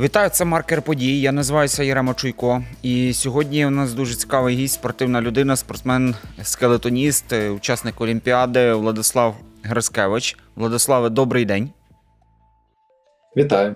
Вітаю, це маркер подій. Я називаюся Єрема Чуйко. І сьогодні у нас дуже цікавий гість, спортивна людина, спортсмен, скелетоніст, учасник Олімпіади Владислав Граскевич. Владиславе, добрий день. Вітаю.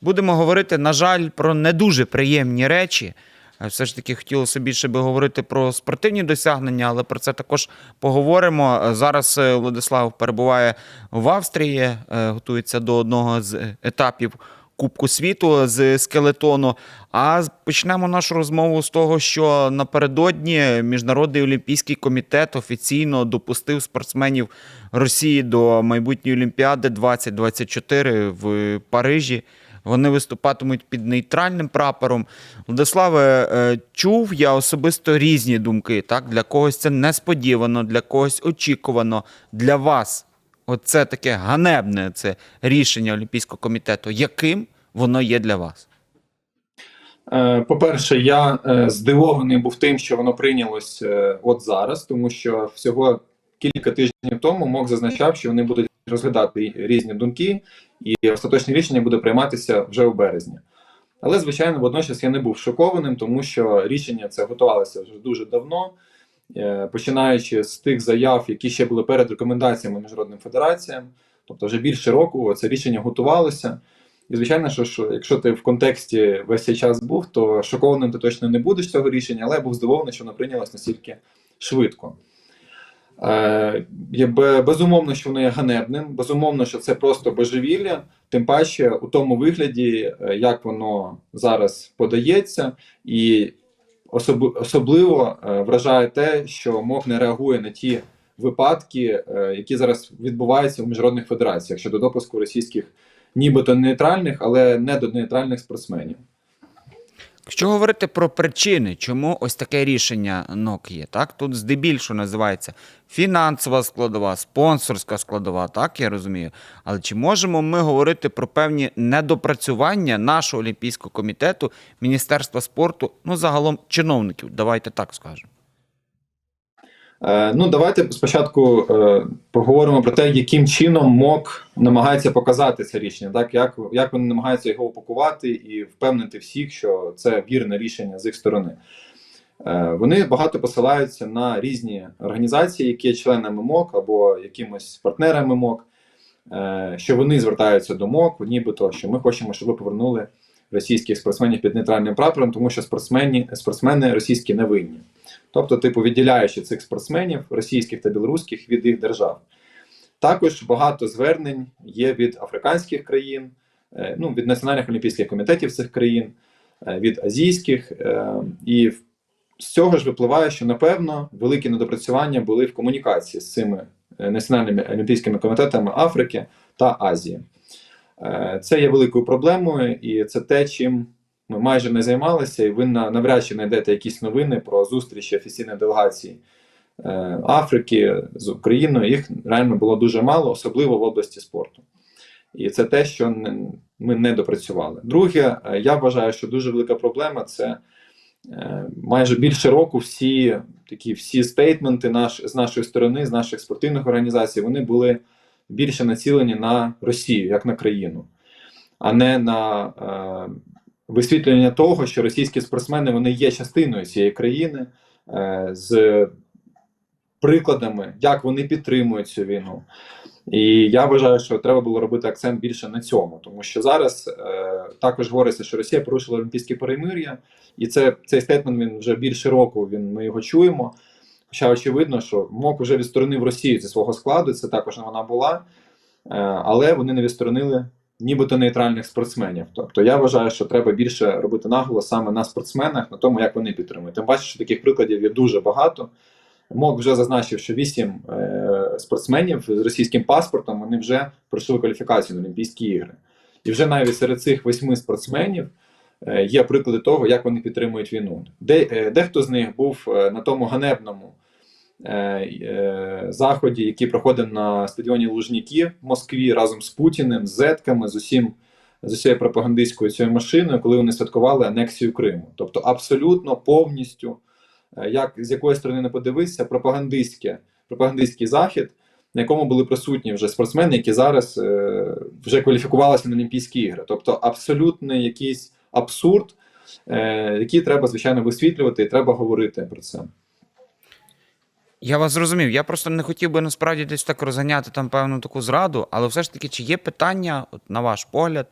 Будемо говорити, на жаль, про не дуже приємні речі. Е, Все ж таки хотілося більше би говорити про спортивні досягнення, але про це також поговоримо. Е, Зараз е, Владислав перебуває в Австрії, готується до одного з етапів Кубку світу з скелетону. А почнемо нашу розмову з того, що напередодні Міжнародний олімпійський комітет офіційно допустив спортсменів Росії до майбутньої Олімпіади 2024 в Парижі. Вони виступатимуть під нейтральним прапором. Владиславе, е, чув я особисто різні думки. Так? Для когось це несподівано, для когось очікувано. Для вас оце таке ганебне це рішення Олімпійського комітету. Яким воно є для вас? Е, По-перше, я е, здивований був тим, що воно прийнялось от зараз, тому що всього кілька тижнів тому МОК зазначав, що вони будуть розглядати різні думки, і остаточне рішення буде прийматися вже у березні. Але, звичайно, водночас я не був шокованим, тому що рішення це готувалося вже дуже давно, е, починаючи з тих заяв, які ще були перед рекомендаціями міжнародним федераціям, тобто вже більше року це рішення готувалося. І звичайно, що, що якщо ти в контексті весь цей час був, то шокованим ти точно не будеш цього рішення, але я був здивований, що воно прийнялось настільки швидко. Е, є безумовно, що воно є ганебним, безумовно, що це просто божевілля, тим паче у тому вигляді, е, як воно зараз подається, і особ- особливо е, вражає те, що МОК не реагує на ті випадки, які зараз відбуваються у міжнародних федераціях щодо допуску російських нібито нейтральних, але не до нейтральних спортсменів. Якщо говорити про причини, чому ось таке рішення НОК є, так? Тут здебільшого називається фінансова складова, спонсорська складова, так я розумію. Але чи можемо ми говорити про певні недопрацювання нашого Олімпійського комітету, Міністерства спорту, ну загалом чиновників, давайте так скажемо. Е, ну, давайте спочатку е, поговоримо про те, яким чином МОК намагається показати це рішення, так як, як вони намагаються його упакувати і впевнити всіх, що це вірне рішення з їх сторони. Е, вони багато посилаються на різні організації, які є членами МОК або якимось партнерами МОК, що вони звертаються до МОК, нібито що ми хочемо, щоб ви повернули російських спортсменів під нейтральним прапором, тому що спортсмені, спортсмени російські не винні. Тобто, типу, відділяючи цих спортсменів, російських та білоруських від їх держав. Також багато звернень є від африканських країн, е, ну, від національних олімпійських комітетів цих країн, е, від азійських. е, І з цього ж випливає, що напевно великі недопрацювання були в комунікації з цими національними олімпійськими комітетами Африки та Азії. Це є великою проблемою, і це те, чим ми майже не займалися, і ви на- навряд чи знайдете якісь новини про зустрічі офіційної делегації е, Африки з Україною. Їх реально було дуже мало, особливо в області спорту. І це те, що ми не допрацювали. Друге, е, я вважаю, що дуже велика проблема це е, майже більше року всі такі всі стейтменти наш, з нашої сторони, з наших спортивних організацій, вони були більше націлені на Росію, як на країну, а не на висвітлення того, що російські спортсмени вони є частиною цієї країни е, з прикладами, як вони підтримують цю війну. І я вважаю, що треба було робити акцент більше на цьому, тому що зараз е, також говориться, що Росія порушила олімпійське перемир'я, і це цей стейтмент він вже більше року. Він ми його чуємо. Хоча очевидно, що МОК вже відсторонив Росію зі свого складу, це також вона була, е, але вони не відсторонили нібито нейтральних спортсменів. Тобто я вважаю, що треба більше робити наголос саме на спортсменах, на тому, як вони підтримують. Тим паче, що таких прикладів є дуже багато. МОК вже зазначив, що вісім е, спортсменів з російським паспортом вони вже пройшли кваліфікацію на Олімпійські ігри. І вже навіть серед цих восьми спортсменів е, є приклади того, як вони підтримують війну. Де, е, дехто з них був е, на тому ганебному заході, який проходив на стадіоні Лужніки в Москві разом з Путіним, з Зетками, з усім. З усією пропагандистською цією машиною, коли вони святкували анексію Криму. Тобто абсолютно повністю, е, як з якої сторони не подивитися, пропагандистське, пропагандистський захід, на якому були присутні вже спортсмени, які зараз е, вже кваліфікувалися на Олімпійські ігри. Тобто абсолютний якийсь абсурд, е, який треба, звичайно, висвітлювати, і треба говорити про це. Я вас зрозумів. Я просто не хотів би насправді десь так розганяти там певну таку зраду, але все ж таки, чи є питання, от, на ваш погляд,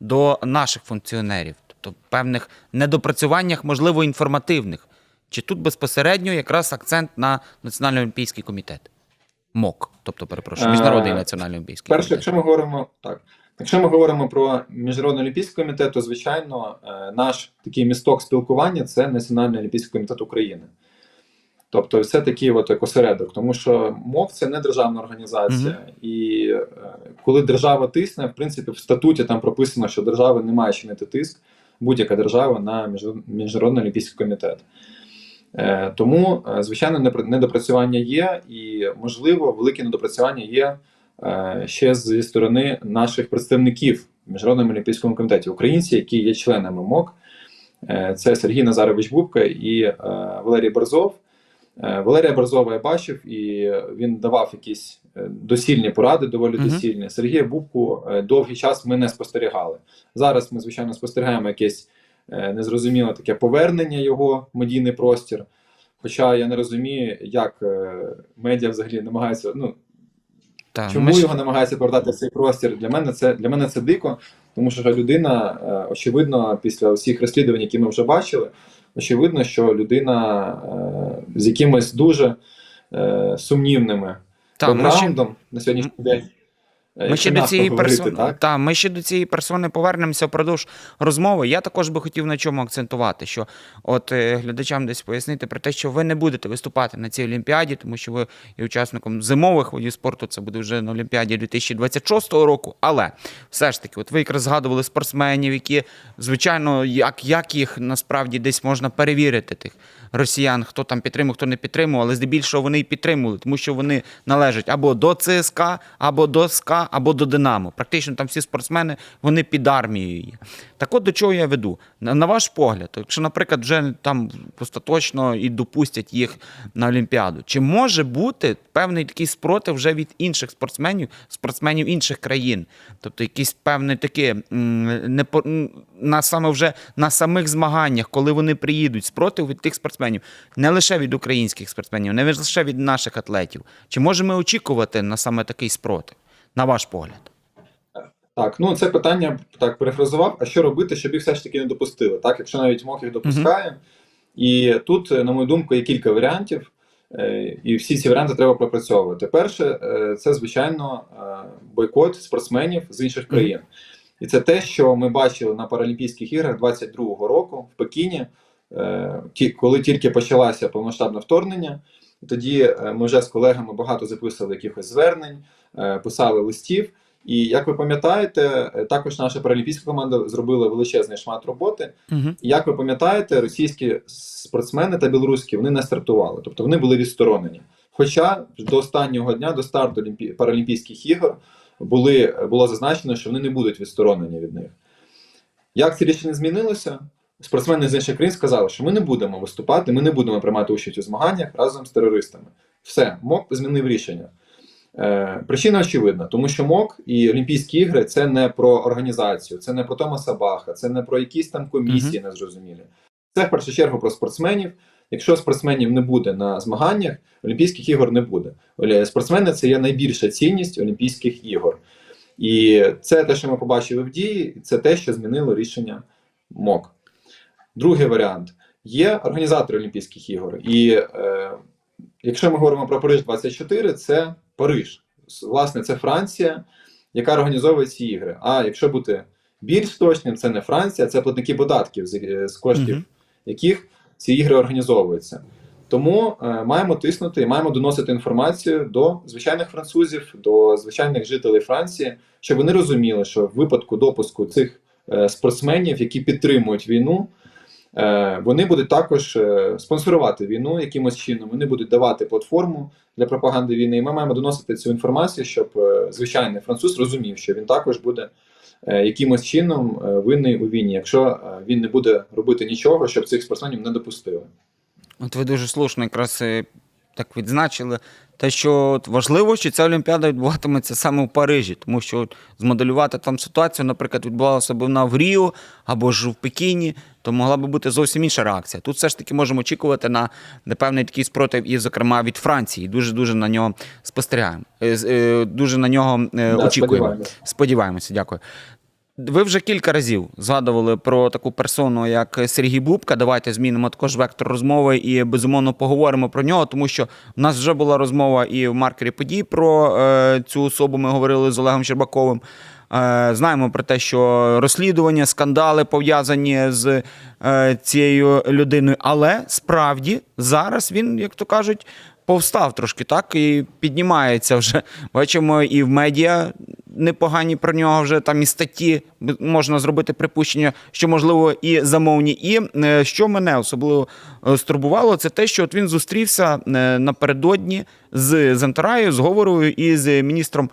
до наших функціонерів, тобто певних недопрацюваннях, можливо, інформативних? Чи тут безпосередньо якраз акцент на Національний олімпійський комітет? МОК, тобто, перепрошую, Е, Міжнародний національний олімпійський Перше, якщо ми говоримо так, якщо ми говоримо про міжнародний олімпійський комітет, то звичайно е, наш такий місток спілкування це Національний олімпійський комітет України. Тобто, це такий от як осередок, тому що МОК це не державна організація, і е, коли держава тисне, в принципі, в статуті там прописано, що держава не має чинити тиск, будь-яка держава на міжнародний олімпійський комітет. Е, Тому, е, звичайно, недопрацювання є, і можливо, велике недопрацювання є е, ще зі сторони наших представників в Міжнародному олімпійському комітеті, українці, які є членами МОК. Е, Це Сергій Назарович Бубка і е, Валерій Борзов. Е, Валерія Борзова я бачив, і він давав якісь е, досільні поради, доволі Мгм. досільні. Сергія Бубку е, довгий час ми не спостерігали. Зараз ми, звичайно, спостерігаємо якесь незрозуміле таке повернення його в медійний простір. Хоча я не розумію, як медіа взагалі намагаються. Ну, Та, Чому ми його намагаються повертати в цей простір? Для мене це для мене це дико, тому що людина, очевидно, після всіх розслідувань, які ми вже бачили, очевидно, що людина е, з якимось дуже е, сумнівними ми ще- на сьогоднішній день. Е, Ми ще до цієї говорити, персони так? та, ми ще до цієї персони повернемося впродовж розмови. Я також би хотів на чому акцентувати, що от е, глядачам десь пояснити про те, що ви не будете виступати на цій олімпіаді, тому що ви є учасником зимових видів спорту. Це буде вже на Олімпіаді 2026 року. Але все ж таки, от ви якраз згадували спортсменів, які звичайно, як, як їх насправді десь можна перевірити тих росіян, хто там підтримував, хто не підтримував, але здебільшого вони і підтримували, тому що вони належать або до ЦСКА, або до СКА, або до Динамо. Практично там всі спортсмени вони під армією є. Так от до чого я веду? На, на ваш погляд, якщо, наприклад, вже там остаточно і допустять їх на Олімпіаду, чи може бути певний такий спротив вже від інших спортсменів, спортсменів інших країн? Тобто якісь певне таке м, не на саме вже на самих змаганнях, коли вони приїдуть, спротив від тих спортсменів, не лише від українських спортсменів, не лише від наших атлетів. Чи можемо очікувати на саме такий спротив, на ваш погляд? Так, ну це питання так перефразував. А що робити, щоб їх все ж таки не допустили? Так, якщо навіть МОК їх допускає, і тут, е, на мою думку, є кілька варіантів, е, і всі ці варіанти треба пропрацьовувати. Перше, е, це звичайно бойкот спортсменів з інших країн. І це те, що ми бачили на Паралімпійських іграх 22-го року в Пекіні, коли тільки почалося повномасштабне вторгнення. Тоді е, ми вже з колегами багато записували якихось звернень, е, писали листів. І як ви пам'ятаєте, е, також наша паралімпійська команда зробила величезний шмат роботи. Угу. І як ви пам'ятаєте, російські спортсмени та білоруські вони не стартували, тобто вони були відсторонені. Хоча до останнього дня, до старту Паралімпійських ігор, були, було зазначено, що вони не будуть відсторонені від них. Як це рішення змінилося? Спортсмени з інших країн сказали, що ми не будемо виступати, ми не будемо приймати участь у змаганнях разом з терористами. Все, МОК змінив рішення. Е, причина очевидна, тому що МОК і Олімпійські ігри це не про організацію, це не про Томаса Баха, це не про якісь там комісії незрозумілі. Це в першу чергу про спортсменів. Якщо спортсменів не буде на змаганнях, Олімпійських ігор не буде. Спортсмени це є найбільша цінність Олімпійських ігор. І це те, що ми побачили в дії, це те, що змінило рішення МОК. Другий варіант є організатори Олімпійських ігор. І е, якщо ми говоримо про Париж 24, це Париж. Власне, це Франція, яка організовує ці ігри. А якщо бути більш точним, це не Франція, це платники податків, з, е, з коштів Мгм. яких ці ігри організовуються. Тому е, маємо тиснути і маємо доносити інформацію до звичайних французів, до звичайних жителів Франції, щоб вони розуміли, що в випадку допуску цих е, спортсменів, які підтримують війну, вони будуть також е, спонсорувати війну якимось чином. Вони будуть давати платформу для пропаганди війни. І ми маємо доносити цю інформацію, щоб е, звичайний француз розумів, що він також буде е, якимось чином е, винний у війні, якщо е, він не буде робити нічого, щоб цих спортсменів не допустили. От ви дуже слушно якраз е, так відзначили те, що важливо, що ця Олімпіада відбуватиметься саме в Парижі, тому що от змоделювати там ситуацію, наприклад, відбувалася б вона в Ріо або ж в Пекіні, то могла би бути зовсім інша реакція. Тут все ж таки можемо очікувати на певний такий спротив, і, зокрема, від Франції. Дуже дуже на нього спостерігаємо. Е, е, Дуже на нього е, Да, очікуємо. Сподіваємося, дякую. Ви вже кілька разів згадували про таку персону, як Сергій Бубка. Давайте змінимо також вектор розмови і безумовно поговоримо про нього, тому що в нас вже була розмова і в маркері подій про е, цю особу. Ми говорили з Олегом Щербаковим. Е, знаємо про те, що розслідування, скандали пов'язані з е, цією людиною, але справді зараз він, як то кажуть, повстав трошки, так і піднімається вже. Бачимо і в медіа непогані про нього вже там і статті можна зробити припущення, що можливо і замовні. І е, що мене особливо е, стурбувало, це те, що от він зустрівся е, напередодні з Зантараю, з Говорою і з міністром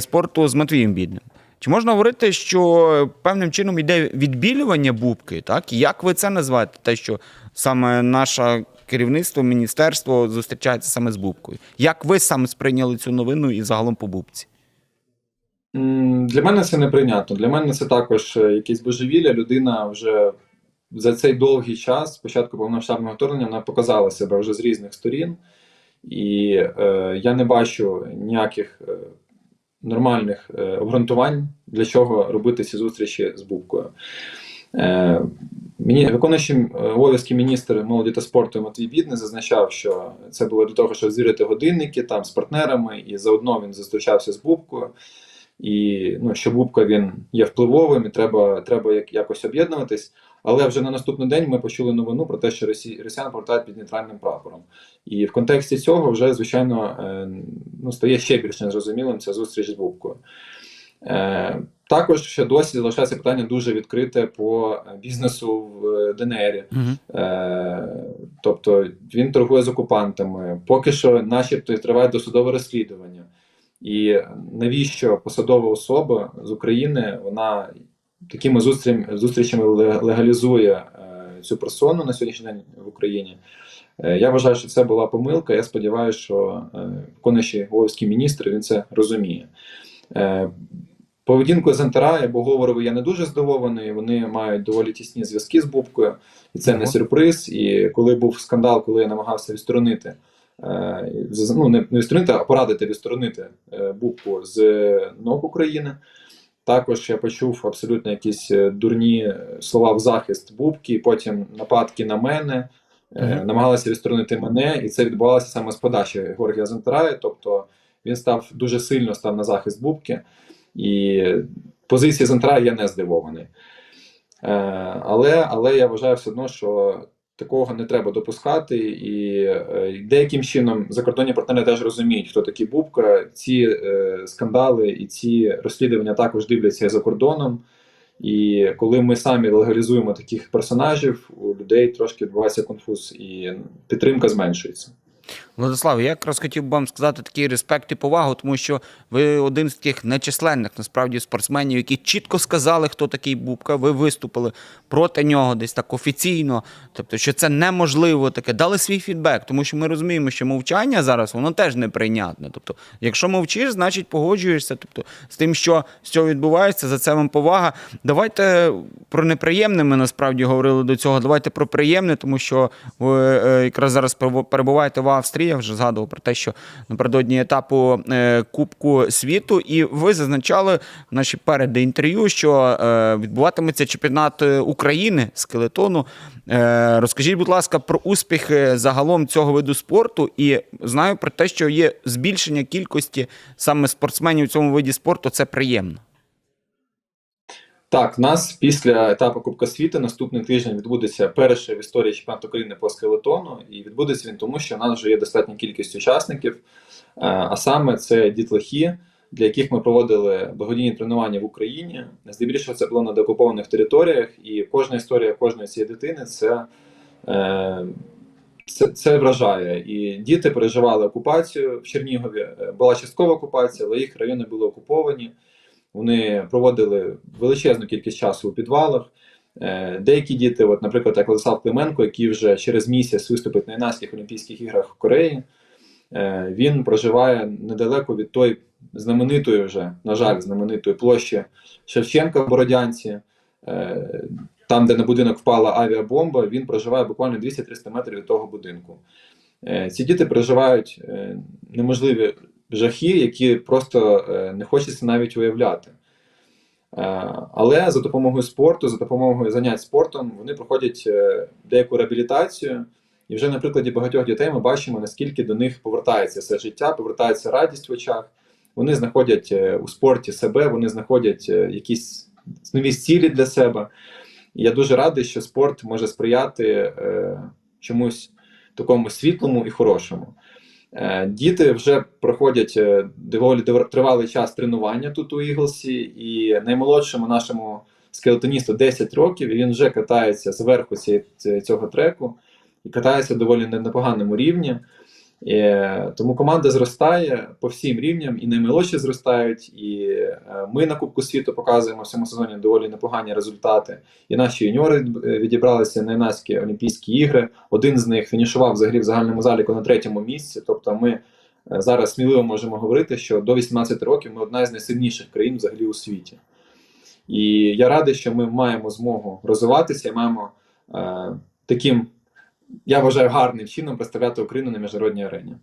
спорту з Матвієм Бідним. Чи можна говорити, що певним чином йде відбілювання бубки? Так? Як ви це називаєте? Те, що саме наше керівництво, міністерство зустрічається саме з бубкою? Як ви саме сприйняли цю новину і загалом по бубці? Для мене це неприйнятно. Для мене це також е, якесь божевілля. Людина вже за цей довгий час, спочатку повномасштабного вторгнення, вона показала себе вже з різних сторін, і е, я не бачу ніяких е, нормальних е, обґрунтувань, для чого робити ці зустрічі з Бубкою. Е, Мені виконуючий е, обов'язки міністр молоді та спорту Матвій Бідний зазначав, що це було для того, щоб звірити годинники там з партнерами, і заодно він зустрічався з Бубкою. І ну, що Бубка він є впливовим, і треба, треба як, якось об'єднуватись. Але вже на наступний день ми почули новину про те, що Росі, росіян повертають під нейтральним прапором. І в контексті цього вже, звичайно, е, ну, стає ще більш незрозумілим ця зустріч з Бубкою. Е, також ще досі залишається питання дуже відкрите по бізнесу в е, ДНР. Угу. Е, тобто він торгує з окупантами. Поки що, начебто, триває досудове розслідування. І навіщо посадова особа з України вона такими зустрічами, легалізує е, цю персону на сьогоднішній день в Україні? Е, я вважаю, що це була помилка. Я сподіваюся, що е, виконуючий обов'язки міністр він це розуміє. Поведінкою Зентара або Говорової я не дуже здивований. Вони мають доволі тісні зв'язки з Бубкою, і це не сюрприз. І коли був скандал, коли я намагався відсторонити, ну не відсторонити, а порадити відсторонити е, Бубку з НОК України. Також я почув абсолютно якісь е, дурні слова в захист Бубки, потім нападки на мене. е, Мгм. Намагалися відсторонити мене, і це відбувалося саме з подачі Георгія Зентарая. Тобто він став дуже сильно став на захист Бубки, і позиції Зентарая я не здивований. Е, але, але я вважаю все одно, що такого не треба допускати, і е, деяким чином закордонні партнери теж розуміють, хто такі Бубка. Ці е, скандали і ці розслідування також дивляться за кордоном. І коли ми самі легалізуємо таких персонажів, у людей трошки відбувається конфуз, і підтримка зменшується. Владислав, я якраз хотів би вам сказати такий респект і повагу, тому що ви один з таких нечисленних насправді спортсменів, які чітко сказали, хто такий Бубка. Ви виступили проти нього десь так офіційно. Тобто, що це неможливо таке. Дали свій фідбек, тому що ми розуміємо, що мовчання зараз воно теж неприйнятне. Тобто, якщо мовчиш, значить погоджуєшся. Тобто, з тим, що з цього відбувається, за це вам повага. Давайте про неприємне ми насправді говорили до цього. Давайте про приємне, тому що ви е, якраз зараз перебуваєте в Австрії. Я вже згадував про те, що напередодні етапу е, Кубку світу, і ви зазначали наші перед інтерв'ю, що е, відбуватиметься чемпіонат е, України з келетону. Е, Розкажіть, будь ласка, про успіхи загалом цього виду спорту. І знаю про те, що є збільшення кількості саме спортсменів в цьому виді спорту. Це приємно. Так, в нас після етапу Кубка світу наступний тиждень відбудеться перший в історії чемпіонат України по скелетону, і відбудеться він тому, що в нас вже є достатня кількість учасників. Е, А саме це дітлахи, для яких ми проводили благодійні тренування в Україні. Здебільшого це було на деокупованих територіях, і кожна історія кожної цієї дитини це. е, Це, це вражає. І діти переживали окупацію в Чернігові. Е, Була часткова окупація, але їх райони були окуповані. Вони проводили величезну кількість часу у підвалах. Е, Деякі діти, от, наприклад, як Владислав Клименко, який вже через місяць виступить на юнацьких Олімпійських іграх в Кореї. Е, Він проживає недалеко від тої знаменитої вже, на жаль, знаменитої площі Шевченка в Бородянці. Е, Там, де на будинок впала авіабомба, він проживає буквально 200-300 метрів від того будинку. Ці діти переживають неможливі жахи, які просто е, не хочеться навіть уявляти. Е, Але за допомогою спорту, за допомогою занять спортом, вони проходять е, деяку реабілітацію. І вже на прикладі багатьох дітей ми бачимо, наскільки до них повертається все життя, повертається радість в очах. Вони знаходять у спорті себе, вони знаходять якісь нові цілі для себе. І я дуже радий, що спорт може сприяти чомусь такому світлому і хорошому. Е, Діти вже проходять е, доволі дов- тривалий час тренування тут у Іглсі, і наймолодшому нашому скелетоністу 10 років, і він вже катається зверху цього треку і катається доволі на непоганому рівні. Е, Тому команда зростає по всім рівням, і наймолодші зростають, і е, ми на Кубку світу показуємо в цьому сезоні доволі непогані результати. І наші юніори е, відібралися на юнацькі Олімпійські ігри. Один з них фінішував взагалі в загальному заліку на третьому місці. Тобто, ми зараз сміливо можемо говорити, що до 18 років ми одна з найсильніших країн взагалі у світі. І я радий, що ми маємо змогу розвиватися і маємо е, таким, я вважаю, гарним чином представляти Україну на міжнародній арені.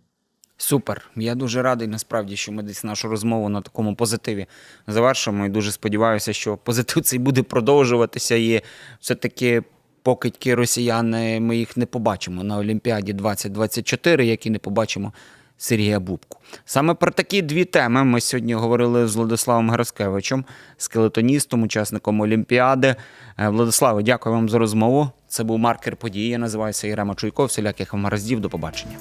Супер. Я дуже радий насправді, що ми десь нашу розмову на такому позитиві завершимо. І дуже сподіваюся, що позитив цей буде продовжуватися. І все-таки покидьки росіяни, ми їх не побачимо на Олімпіаді 2024, як і не побачимо Сергія Бубку. Саме про такі дві теми ми сьогодні говорили з Владиславом Граскевичем, скелетоністом, учасником Олімпіади. Е, Владиславе, дякую вам за розмову. Це був маркер події. Я називаюся Ірема Чуйков. Всіляких вам гараздів. До побачення.